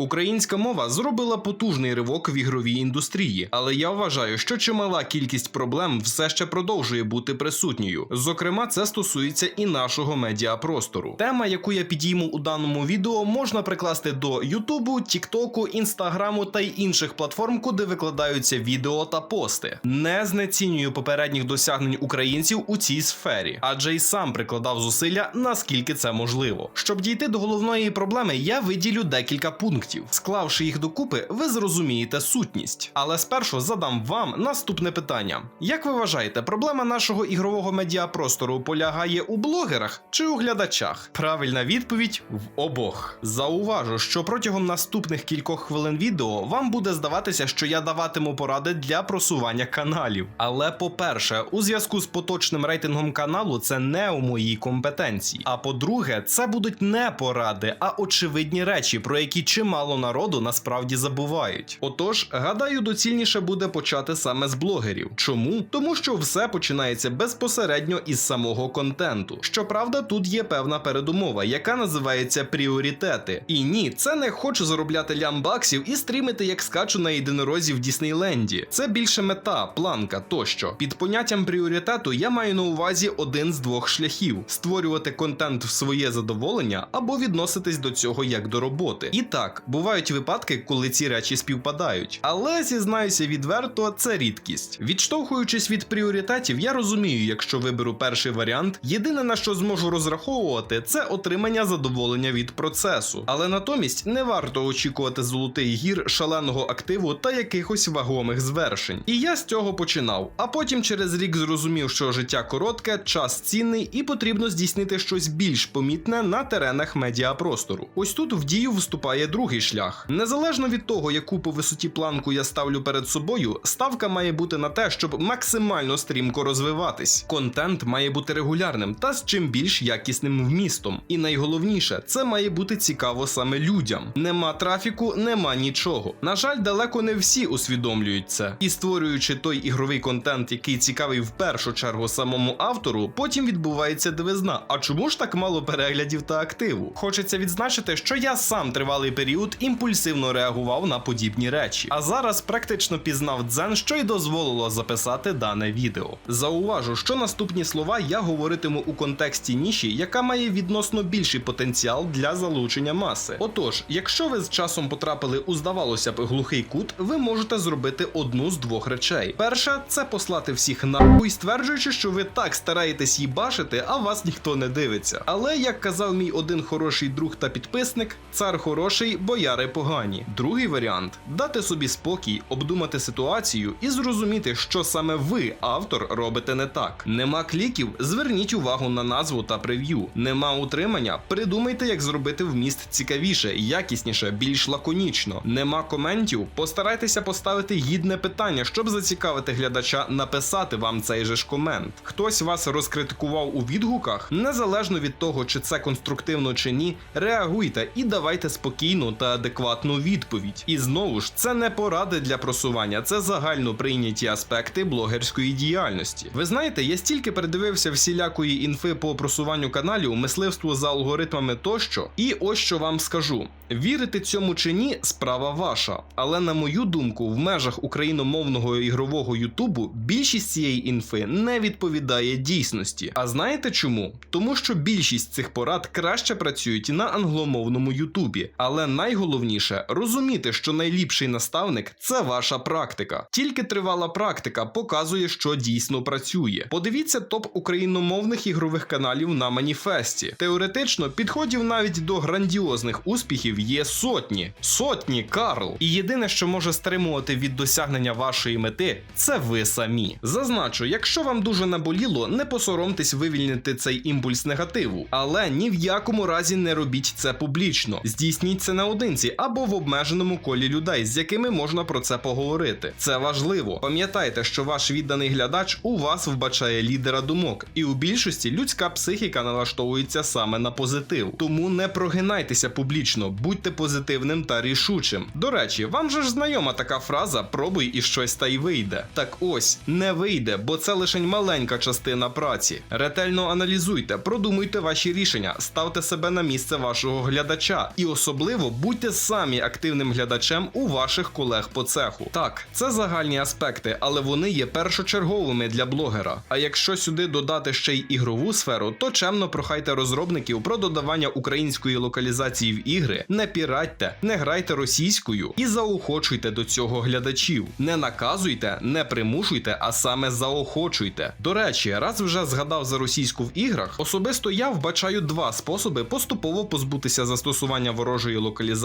Українська мова зробила потужний ривок в ігровій індустрії, але я вважаю, що чимала кількість проблем все ще продовжує бути присутньою. Зокрема, це стосується і нашого медіапростору. Тема, яку я підійму у даному відео, можна прикласти до Ютубу, Тіктоку, Інстаграму та й інших платформ, куди викладаються відео та пости. Не знецінюю попередніх досягнень українців у цій сфері, адже й сам прикладав зусилля, наскільки це можливо. Щоб дійти до головної проблеми, я виділю декілька пунктів. Склавши їх докупи, ви зрозумієте сутність. Але спершу задам вам наступне питання: як ви вважаєте, проблема нашого ігрового медіапростору полягає у блогерах чи у глядачах? Правильна відповідь в обох. Зауважу, що протягом наступних кількох хвилин відео вам буде здаватися, що я даватиму поради для просування каналів. Але по-перше, у зв'язку з поточним рейтингом каналу це не у моїй компетенції. А по-друге, це будуть не поради, а очевидні речі, про які чимало народу насправді забувають. Отож, гадаю, доцільніше буде почати саме з блогерів. Чому? Тому що все починається безпосередньо із самого контенту. Щоправда, тут є певна передумова, яка називається пріоритети. І ні, це не хочу заробляти лям баксів і стрімити як скачу на єдинорозі в Діснейленді. Це більше мета, планка тощо. Під поняттям пріоритету я маю на увазі один з двох шляхів: створювати контент в своє задоволення або відноситись до цього як до роботи. І так, бувають випадки, коли ці речі співпадають. Але зізнаюся відверто, це рідкість. Відштовхуючись від пріоритетів, я розумію, якщо виберу перший варіант, єдине на що зможу розраховувати, це отримання задоволення від процесу. Але натомість не варто очікувати золотий гір, шаленого активу та якихось вагомих звершень. І я з цього починав. А потім через рік зрозумів, що життя коротке, час цінний і потрібно здійснити щось більш помітне на теренах медіапростору. Ось тут в дію вступає другий шлях. Незалежно від того, яку по висоті планку я ставлю перед собою, ставка має бути на те, щоб максимально стрімко розвиватись. Контент має бути регулярним та з чим більш якісним вмістом. І найголовніше, це має бути цікаво саме людям. Нема трафіку, нема нічого. На жаль, далеко не всі усвідомлюють це. І створюючи той ігровий контент, який цікавий в першу чергу самому автору, потім відбувається дивизна. А чому ж так мало переглядів та активу? Хочеться відзначити, що я сам тривалий період імпульсивно реагував на подібні речі. А зараз практично пізнав дзен, що й дозволило записати дане відео. Зауважу, що наступні слова я говоритиму у контексті ніші, яка має відносно більший потенціал для залучення маси. Отож, якщо ви з часом потрапили у здавалося б глухий кут, ви можете зробити одну з двох речей. Перша це послати всіх нахуй, стверджуючи, що ви так стараєтесь їбашити, а вас ніхто не дивиться. Але як казав мій один хороший друг та підписник, цар хороший, бояри погані. Другий варіант дати собі спокій, обдумати ситуацію і зрозуміти, що саме ви, автор, робите не так. Нема кліків, зверніть увагу на назву та прев'ю. Нема утримання, придумайте, як зробити вміст цікавіше, якісніше, більш лаконічно. Нема коментів, постарайтеся поставити гідне питання, щоб зацікавити глядача написати вам цей же ж комент. Хтось вас розкритикував у відгуках, незалежно від того, чи це конструктивно чи ні, реагуйте і давайте спокійну та адекватну відповідь. І знову ж, це не поради для просування, це загально прийняті аспекти блогерської діяльності. Ви знаєте, я стільки передивився всілякої інфи по просуванню каналів, мисливству за алгоритмами тощо, і ось що вам скажу: вірити цьому чи ні, справа ваша. Але на мою думку, в межах україномовного ігрового Ютубу більшість цієї інфи не відповідає дійсності. А знаєте чому? Тому що більшість цих порад краще працюють на англомовному Ютубі. Але найголовніше розуміти, що найліпший наставник це ваша практика. Тільки тривала практика показує, що дійсно працює. Подивіться топ україномовних ігрових каналів на маніфесті. Теоретично підходів навіть до грандіозних успіхів є сотні. Сотні, Карл. І єдине, що може стримувати від досягнення вашої мети, це ви самі. Зазначу, якщо вам дуже наболіло, не посоромтесь вивільнити цей імпульс негативу, але ні в якому разі не робіть це публічно. Здійсніть це наодинці або в обмеженому колі людей, з якими можна про це поговорити. Це важливо. Пам'ятайте, що ваш відданий глядач у вас вбачає лідера думок, і у більшості людська психіка налаштовується саме на позитив. Тому не прогинайтеся публічно, будьте позитивним та рішучим. До речі, вам же ж знайома така фраза пробуй і щось та й вийде. Так ось не вийде, бо це лише маленька частина праці. Ретельно аналізуйте, продумуйте ваші рішення, ставте себе на місце вашого глядача і особливо будьте Будьте самі активним глядачем у ваших колег по цеху. Так, це загальні аспекти, але вони є першочерговими для блогера. А якщо сюди додати ще й ігрову сферу, то чемно прохайте розробників про додавання української локалізації в ігри, не піратьте, не грайте російською і заохочуйте до цього глядачів. Не наказуйте, не примушуйте, а саме заохочуйте. До речі, раз вже згадав за російську в іграх, особисто я вбачаю два способи поступово позбутися застосування ворожої локалізації,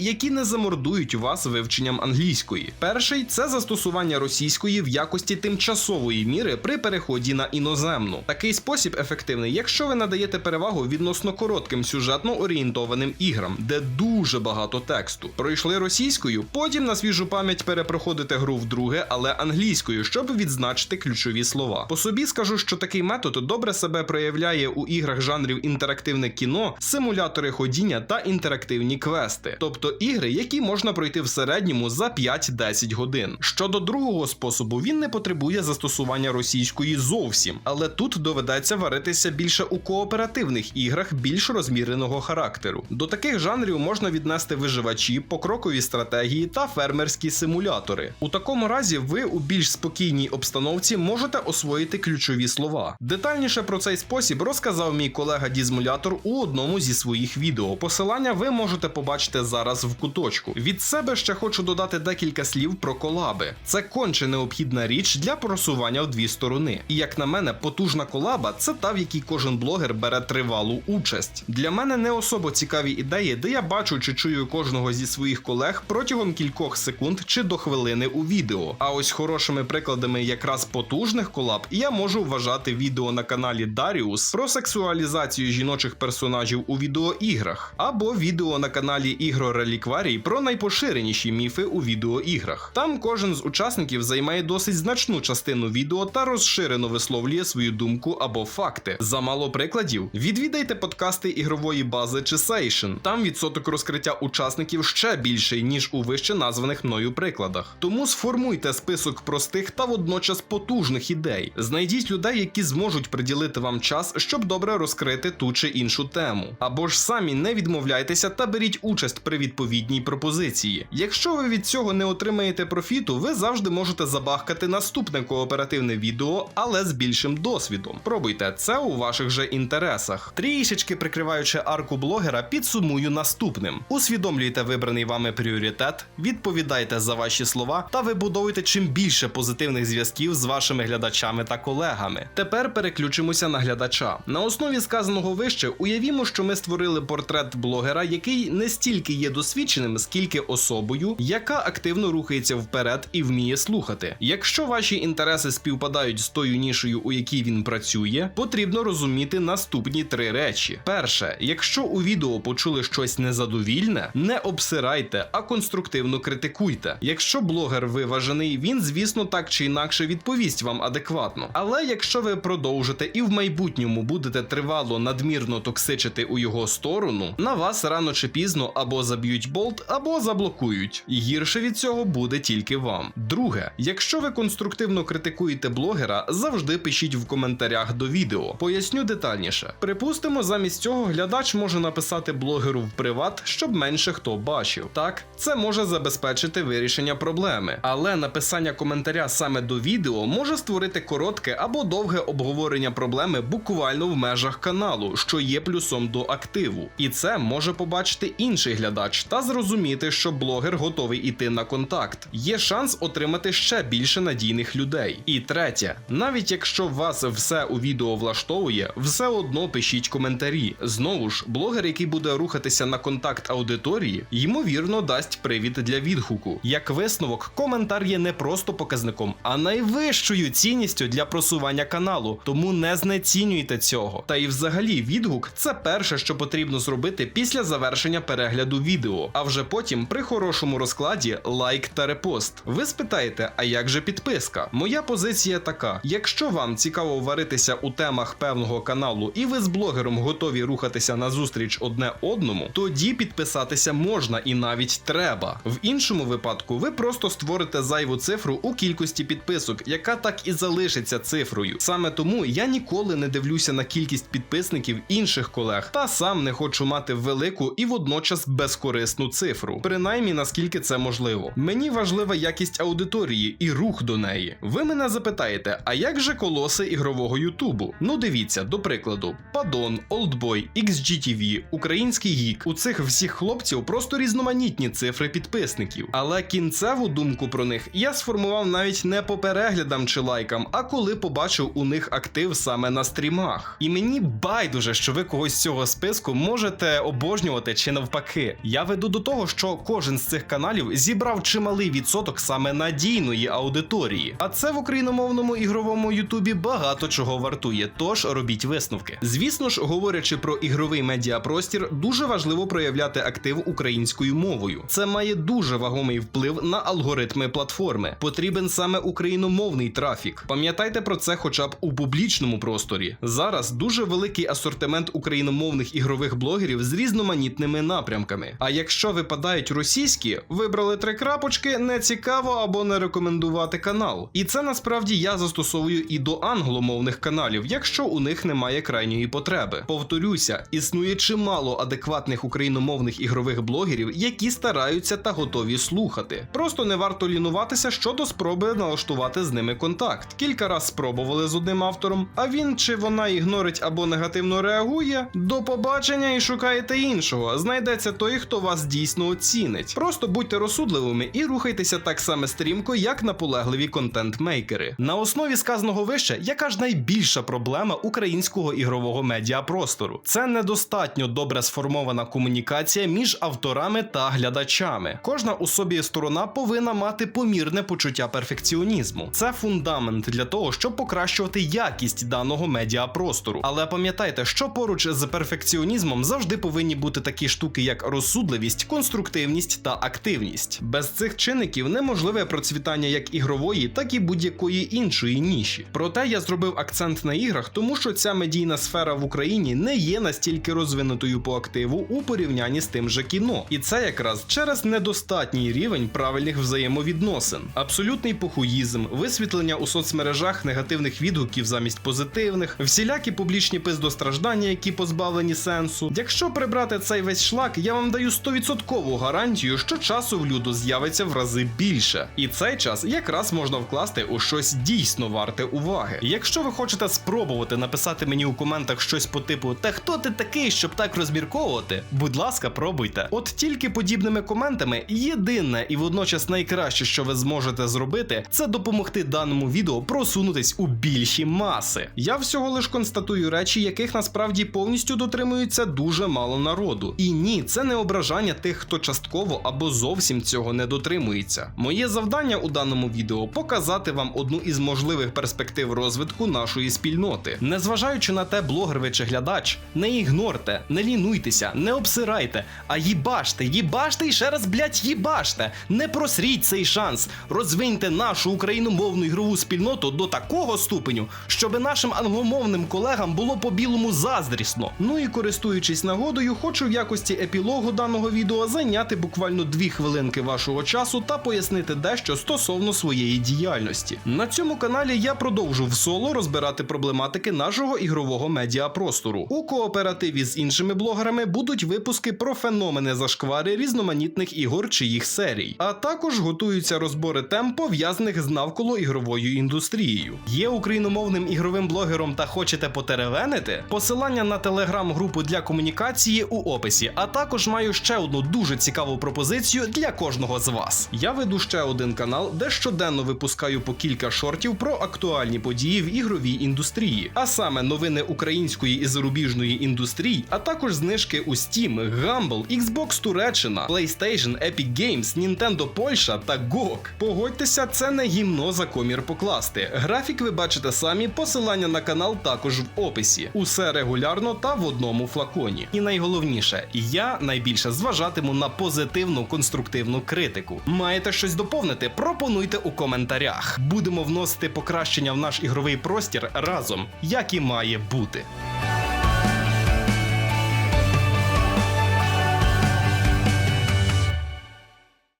які не замордують вас вивченням англійської. Перший це застосування російської в якості тимчасової міри при переході на іноземну. Такий спосіб ефективний, якщо ви надаєте перевагу відносно коротким сюжетно орієнтованим іграм, де дуже багато тексту. Пройшли російською, потім на свіжу пам'ять перепроходите гру вдруге, але англійською, щоб відзначити ключові слова. По собі скажу, що такий метод добре себе проявляє у іграх жанрів інтерактивне кіно, симулятори ходіння та інтерактивні квести, тобто ігри, які можна пройти в середньому за 5-10 годин. Щодо другого способу, він не потребує застосування російської зовсім, але тут доведеться варитися більше у кооперативних іграх більш розміреного характеру. До таких жанрів можна віднести виживачі, покрокові стратегії та фермерські симулятори. У такому разі ви у більш спокійній обстановці можете освоїти ключові слова. Детальніше про цей спосіб розказав мій колега Дізмулятор у одному зі своїх відео. Посилання ви можете побачити зараз в куточку. Від себе ще хочу додати декілька слів про колаби. Це конче необхідна річ для просування в дві сторони. І як на мене, потужна колаба це та, в якій кожен блогер бере тривалу участь. Для мене не особо цікаві ідеї, де я бачу чи чую кожного зі своїх колег протягом кількох секунд чи до хвилини у відео. А ось хорошими прикладами якраз потужних колаб я можу вважати відео на каналі Даріус про сексуалізацію жіночих персонажів у відеоіграх, або відео на каналі Ігро Релікварій про найпоширеніші міфи у відеоіграх. Там кожен з учасників займає досить значну частину відео та розширено висловлює свою думку або факти. За мало прикладів, відвідайте подкасти ігрової бази чи Сейшн. Там відсоток розкриття учасників ще більший, ніж у вище названих мною прикладах. Тому сформуйте список простих та водночас потужних ідей. Знайдіть людей, які зможуть приділити вам час, щоб добре розкрити ту чи іншу тему. Або ж самі не відмовляйтеся та беріть участь при відповідній пропозиції. Якщо ви від цього не отримаєте профіту, ви завжди можете забахкати наступне кооперативне відео, але з більшим досвідом. Пробуйте це у ваших же інтересах. Трішечки прикриваючи арку блогера, підсумую наступним: усвідомлюйте вибраний вами пріоритет, відповідайте за ваші слова та вибудовуйте чим більше позитивних зв'язків з вашими глядачами та колегами. Тепер переключимося на глядача. На основі сказаного вище уявімо, що ми створили портрет блогера, який не стільки є досвідченим, скільки особою, яка активно рухається вперед і вміє слухати. Якщо ваші інтереси співпадають з тою нішою, у якій він працює, потрібно розуміти наступні три речі: перше, якщо у відео почули щось незадовільне, не обсирайте, а конструктивно критикуйте. Якщо блогер виважений, він, звісно, так чи інакше відповість вам адекватно. Але якщо ви продовжите і в майбутньому будете тривало надмірно токсичити у його сторону, на вас рано чи пізно або заб'ють болт, або заблокують. І гірше від цього буде тільки вам. Друге, якщо ви конструктивно критикуєте блогера, завжди пишіть в коментарях до відео. Поясню детальніше. Припустимо, замість цього глядач може написати блогеру в приват, щоб менше хто бачив. Так, це може забезпечити вирішення проблеми, але написання коментаря саме до відео може створити коротке або довге обговорення проблеми буквально в межах каналу, що є плюсом до активу. І це може побачити інший глядач та зрозуміти, що блогер готовий іти на контакт. Є шанс отримати ще більше надійних людей. І третє, навіть якщо вас все у відео влаштовує, все одно пишіть коментарі. Знову ж, блогер, який буде рухатися на контакт аудиторії, ймовірно дасть привід для відгуку. Як висновок, коментар є не просто показником, а найвищою цінністю для просування каналу. Тому не знецінюйте цього. Та і взагалі відгук це перше, що потрібно зробити після завершення перегляду відео. А вже потім, при хорошому розкладі, лайк та репост. Ви спитаєте, а як же підписка? Моя позиція така: якщо вам цікаво варитися у темах певного каналу, і ви з блогером готові рухатися на зустріч одне одному, тоді підписатися можна і навіть треба. В іншому випадку ви просто створите зайву цифру у кількості підписок, яка так і залишиться цифрою. Саме тому я ніколи не дивлюся на кількість підписників інших колег, та сам не хочу мати велику і водночас безкорисну цифру, принаймні наскільки це можливо. Мені важлива якість аудиторії і рух до неї. Ви мене запитаєте, а як же колоси ігрового Ютубу? Ну дивіться, до прикладу, Падон, Олдбой, XGTV, Український Гік. У цих всіх хлопців просто різноманітні цифри підписників. Але кінцеву думку про них я сформував навіть не по переглядам чи лайкам, а коли побачив у них актив саме на стрімах. І мені байдуже, що ви когось з цього списку можете обожнювати чи навпаки. Я веду до того, що кожен з цих каналів зібрав чималий відсоток саме надійної аудиторії. А це в україномовному ігровому Ютубі багато чого вартує. Тож робіть висновки. Звісно ж, говорячи про ігровий медіапростір, дуже важливо проявляти актив українською мовою. Це має дуже вагомий вплив на алгоритми платформи. Потрібен саме україномовний трафік. Пам'ятайте про це, хоча б у публічному просторі. Зараз дуже великий асортимент україномовних ігрових блогерів з різноманітними напрямками. А якщо випадають російські, вибрали три крапочки, не цікаво або не рекомендувати канал. І це насправді я застосовую і до англомовних каналів, якщо у них немає крайньої потреби. Повторюся, існує чимало адекватних україномовних ігрових блогерів, які стараються та готові слухати. Просто не варто лінуватися щодо спроби налаштувати з ними контакт. Кілька раз спробували з одним автором, а він чи вона ігнорить або негативно реагує. До побачення і шукаєте іншого. Знайдеться той, хто вас дійсно оцінить. Просто будьте розсудливими і рухайтеся так само стрімко, як наполегливі контент-мейкери. На основі сказаного вище, яка ж найбільша проблема українського ігрового медіапростору? Це недостатньо добре сформована комунікація між авторами та глядачами. Кожна у собі сторона повинна мати помірне почуття перфекціонізму. Це фундамент для того, щоб покращувати якість даного медіапростору. Але пам'ятайте, що поруч з перфекціонізмом завжди повинні бути такі штуки, як розсудливість, конструктивність та активність. Без цих чинників неможливе процвітання як ігрової, так і будь-якої іншої ніші. Проте я зробив акцент на іграх, тому що ця медійна сфера в Україні не є настільки розвинутою по активу у порівнянні з тим же кіно, і це якраз через недостатній рівень правильних взаємовідносин, абсолютний похуїзм, висвітлення у соцмережах негативних відгуків замість позитивних, всілякі публічні пиздостраждання, які позбавлені сенсу. Якщо прибрати цей весь шлак, я вам даю 100% гарантію, що часу в люду з'явиться в рази більше, і цей час якраз можна вкласти у щось дійсно варте уваги. Якщо ви хочете спробувати написати мені у коментах щось по типу Та хто ти такий, щоб так розмірковувати? Будь ласка, пробуйте. От тільки подібними коментами єдине і водночас найкраще, що ви зможете зробити, це допомогти даному відео просунутись у більші маси. Я всього лиш констатую речі, яких насправді повністю дотримується дуже мало народу. І ні, це не ображання тих, хто частково або зовсім цього не дотримується. Моє завдання у даному відео показати вам одну із можливих перспектив розвитку нашої спільноти. Незважаючи на те, блогер ви чи глядач, не ігнорте, не лінуйтеся, не обсирайте, а їбаште, їбаште і ще раз, блять, їбаште. Не просріть цей шанс. Розвиньте нашу україномовну ігрову спільноту до такого ступеню, щоби нашим англомовним колегам було по білому заздрісно. Ну і користуючись нагодою, хочу в якості епілогу даного відео зайняти буквально дві хвилинки вашого часу та пояснити дещо стосовно своєї діяльності. На цьому каналі я продовжу в соло розбирати проблематики нашого ігрового медіапростору. У кооперативі з іншими блогерами будуть випуски про феномени зашквари різноманітних ігор чи їх серій, а також готуються розбори тем пов'язаних з навколо ігровою індустрією. Є україномовним ігровим блогером та хочете потеревенити? Посилання на телеграм-групу для комунікації у описі, а також маю ще одну дуже цікаву пропозицію для кожного з вас. Я веду ще один канал, де щоденно випускаю по кілька шортів про актуальні події в ігровій індустрії, а саме новини української і зарубіжної індустрії, а також знижки у Steam, Humble, Xbox Туреччина, PlayStation, Epic Games, Nintendo Польща та GOG. Погодьтеся, це не гімно за комір покласти. Графік ви бачите самі, посилання на канал також в описі. Усе регулярно та в одному флаконі. І найголовніше, я найбільше зважатиму на позитивну конструктивну критику. Маєте щось доповнити? Пропонуйте у коментарях. Будемо вносити покращення в наш ігровий простір разом, як і має бути.